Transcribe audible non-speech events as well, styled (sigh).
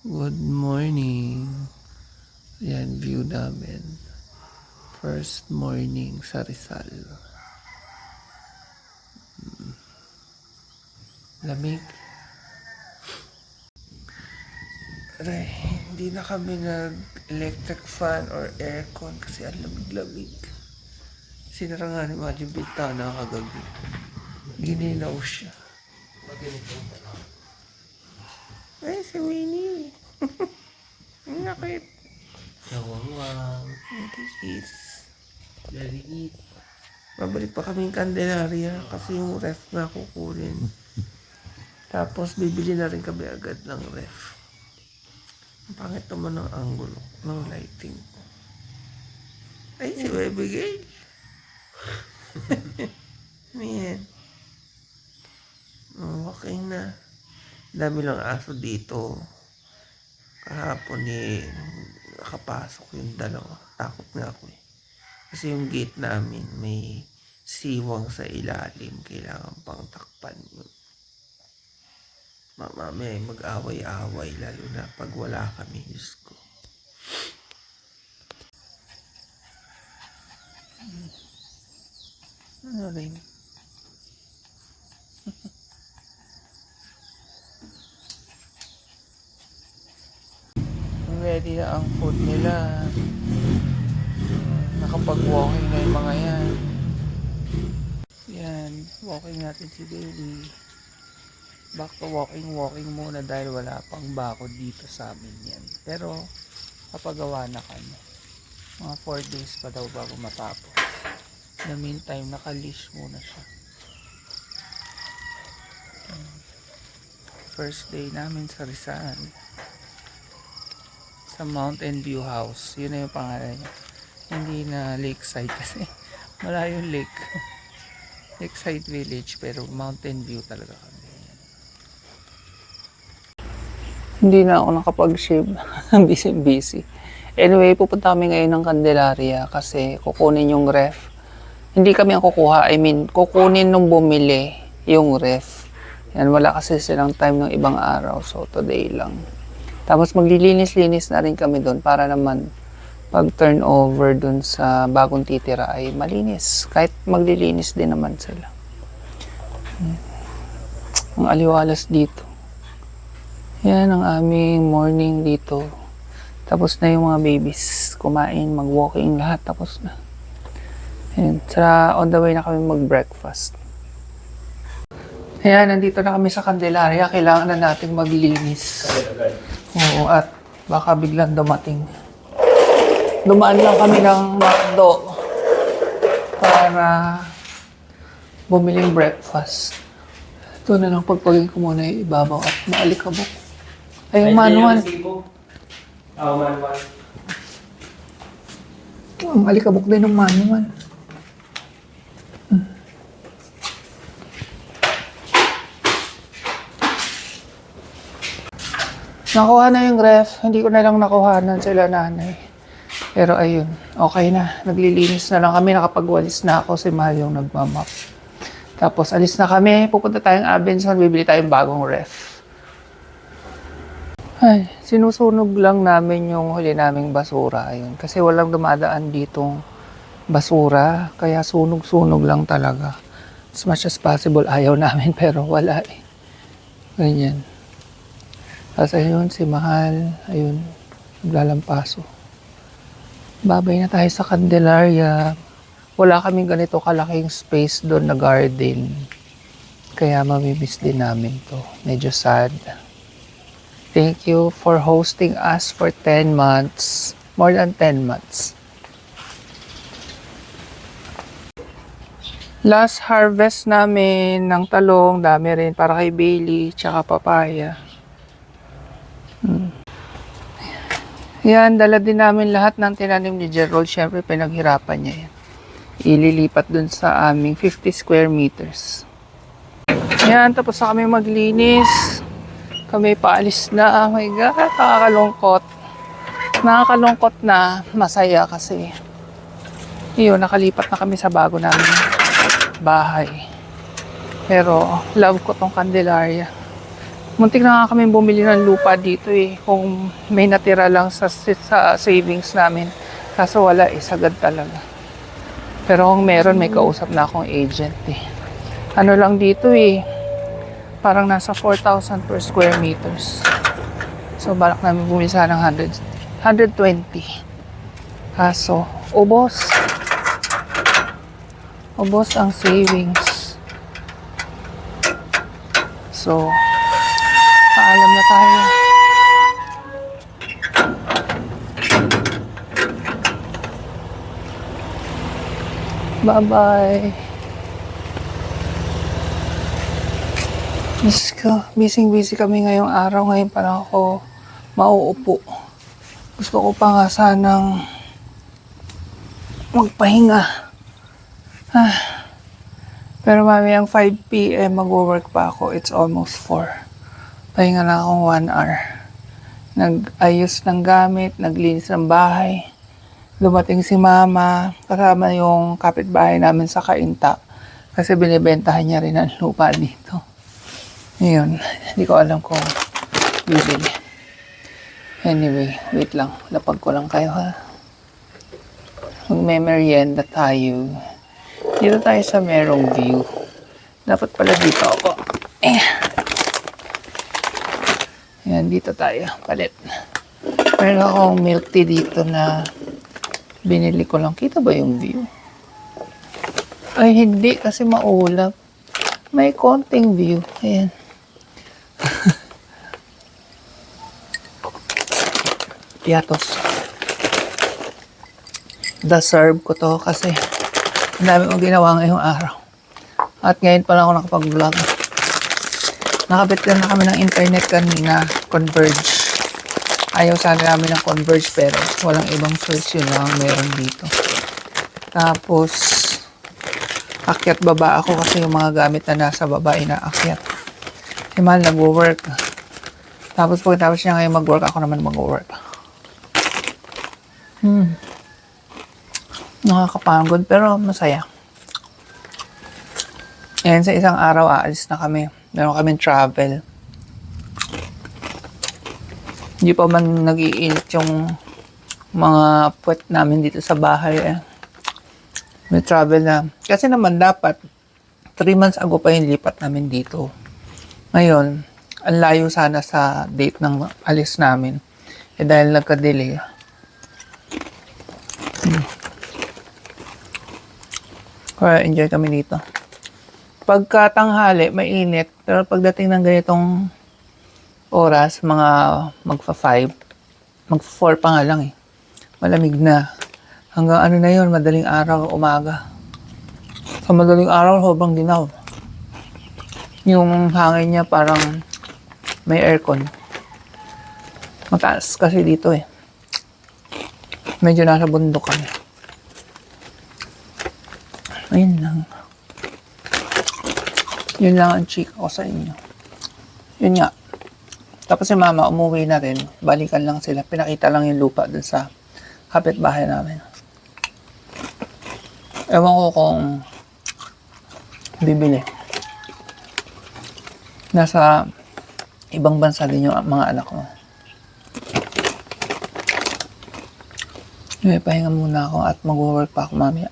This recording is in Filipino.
Good morning. Yan, view namin. First morning sa Rizal. Mm. Lamig. Aray, hindi na kami nag-electric fan or aircon kasi ang lamig-lamig. Sinara nga ni yung bintana kagabi. Ginilaw siya. Ay, si Winnie. (laughs) Ang Nakit. Nawawang. Nagkikis. Laliit. Babalik pa kaming Candelaria kasi yung ref na kukunin. Tapos bibili na rin kami agad ng ref. Ang pangit naman ng angulo ng lighting. Ay, si Baby Gay. (laughs) Man. Walking na. Dami lang aso dito. Kahapon eh, nakapasok yung dalawa. Takot nga ako eh. Kasi yung gate namin may siwang sa ilalim. Kailangan pang takpan yun. Mama, may mag-away-away lalo na pag wala kami. Diyos ko. Ano rin? Ready na ang food nila. Nakapag-walking na yung mga yan. Yan, walking natin si Bailey. Back to walking, walking muna dahil wala pang bakod dito sa amin yan. Pero, kapagawa na kami. Mga 4 days pa daw bago matapos. In the meantime, nakalish muna siya. First day namin sa Rizal. Sa Mountain View House. Yun na yung pangalan niya. Hindi na lakeside kasi (laughs) malayo yung lake. (laughs) Lakeside village pero mountain view talaga kami. Hindi na ako nakapag-shave. (laughs) Busy busy. Anyway pupunta kami ngayon ng Candelaria kasi kukunin yung ref. Hindi kami ang kukuha. I mean kukunin nung bumili yung ref. Yan wala kasi silang time ng ibang araw. So today lang tapos maglilinis-linis na rin kami doon para naman pag turnover dun sa bagong titira ay malinis. Kahit maglilinis din naman sila. Hmm. Ang aliwalas dito. Yan ang aming morning dito. Tapos na yung mga babies kumain, mag-walking lahat. Tapos na. Ayan. Sa on the way na kami mag-breakfast. Ayan, nandito na kami sa Candelaria. Kailangan na nating maglinis. Oo, at baka biglang dumating dumaan lang kami ng McDo para bumiling breakfast. Ito na lang pagpagin ko muna yung ibabaw at maalikabok. Ay, yung manual. Oo, manual. Ang alikabok din ng manual. Nakuha na yung ref. Hindi ko na lang nakuhanan sila nanay. Pero ayun, okay na. Naglilinis na lang kami. Nakapagwalis na ako. Si Mahal yung nagmamap. Tapos alis na kami. Pupunta tayong Abenson. Bibili tayong bagong ref. Ay, sinusunog lang namin yung huli naming basura. Ayun. Kasi walang dumadaan ditong basura. Kaya sunog-sunog lang talaga. As much as possible, ayaw namin (laughs) pero wala eh. Ganyan. Tapos ayun, si Mahal, ayun, naglalampaso. Babay na tayo sa Candelaria. Wala kaming ganito kalaking space doon na garden. Kaya mamimiss din namin to. Medyo sad. Thank you for hosting us for 10 months. More than 10 months. Last harvest namin ng talong, dami rin para kay Bailey, tsaka papaya. Hmm. Yan, dala din namin lahat ng tinanim ni Gerald. Siyempre, pinaghirapan niya yan. Ililipat dun sa aming 50 square meters. Yan, tapos na kami maglinis. Kami paalis na. Oh my God, nakakalungkot. Nakakalungkot na masaya kasi. Yun, nakalipat na kami sa bago namin bahay. Pero, love ko tong Candelaria. Muntik na nga kami bumili ng lupa dito eh. Kung may natira lang sa, sa savings namin. Kaso wala eh, sagad talaga. Pero kung meron, may kausap na akong agent eh. Ano lang dito eh. Parang nasa 4,000 per square meters. So, balak namin bumili sana ng 100, 120. Kaso, ubos. Ubos ang savings. So, paalam na tayo. Bye-bye. Diyos ko, busy-busy kami ngayong araw. Ngayon pa lang ako mauupo. Gusto ko pa nga sanang magpahinga. Ah. Pero mamayang 5 p.m. mag-work pa ako. It's almost 4. Pahinga na akong 1 hour. Nag-ayos ng gamit, naglinis ng bahay. Dumating si mama, kasama yung kapitbahay namin sa Kainta. Kasi binibentahan niya rin ang lupa dito. Ngayon, hindi ko alam kung bibili. Anyway, wait lang. Lapag ko lang kayo ha. Magme-merienda tayo. Dito tayo sa merong view. Dapat pala dito ako. Eh. Yan, dito tayo. Palit. Meron akong milk tea dito na binili ko lang. Kita ba yung view? Ay, hindi. Kasi maulap. May konting view. Ayan. (laughs) Piatos. Deserve ko to kasi ang dami kong ginawa ngayong araw. At ngayon pa lang ako nakapag-vlog. Nakabit lang na kami ng internet kanina, Converge. Ayaw sana namin ng Converge pero walang ibang source yun lang ang meron dito. Tapos, akyat baba ako kasi yung mga gamit na nasa baba inaakyat. Si Mahal nag-work. Tapos pagkatapos niya ngayon mag-work, ako naman mag-work. Hmm. Nakakapagod pero masaya. Ayan, sa isang araw aalis na kami. Meron kami travel. Hindi pa man nag-iinit yung mga puwet namin dito sa bahay. Eh. May travel na. Kasi naman dapat, 3 months ago pa yung lipat namin dito. Ngayon, ang layo sana sa date ng alis namin. Eh dahil nagka-delay. Hmm. Kaya enjoy kami dito. Pagka tanghali, mainit. Pero pagdating ng ganitong oras, mga magfa-5, magfa-4 pa nga lang eh. Malamig na. Hanggang ano na yun, madaling araw, umaga. Sa madaling araw, sobrang ginaw. Yung hangin niya parang may aircon. Mataas kasi dito eh. Medyo nasa bundok kami. Ayun lang. Yun lang ang chika ko sa inyo. Yun nga. Tapos si mama umuwi na rin. Balikan lang sila. Pinakita lang yung lupa dun sa kapitbahay namin. Ewan ko kung bibili. Nasa ibang bansa din yung mga anak ko. Anyway, pahinga muna ako at mag-work pa ako mamaya.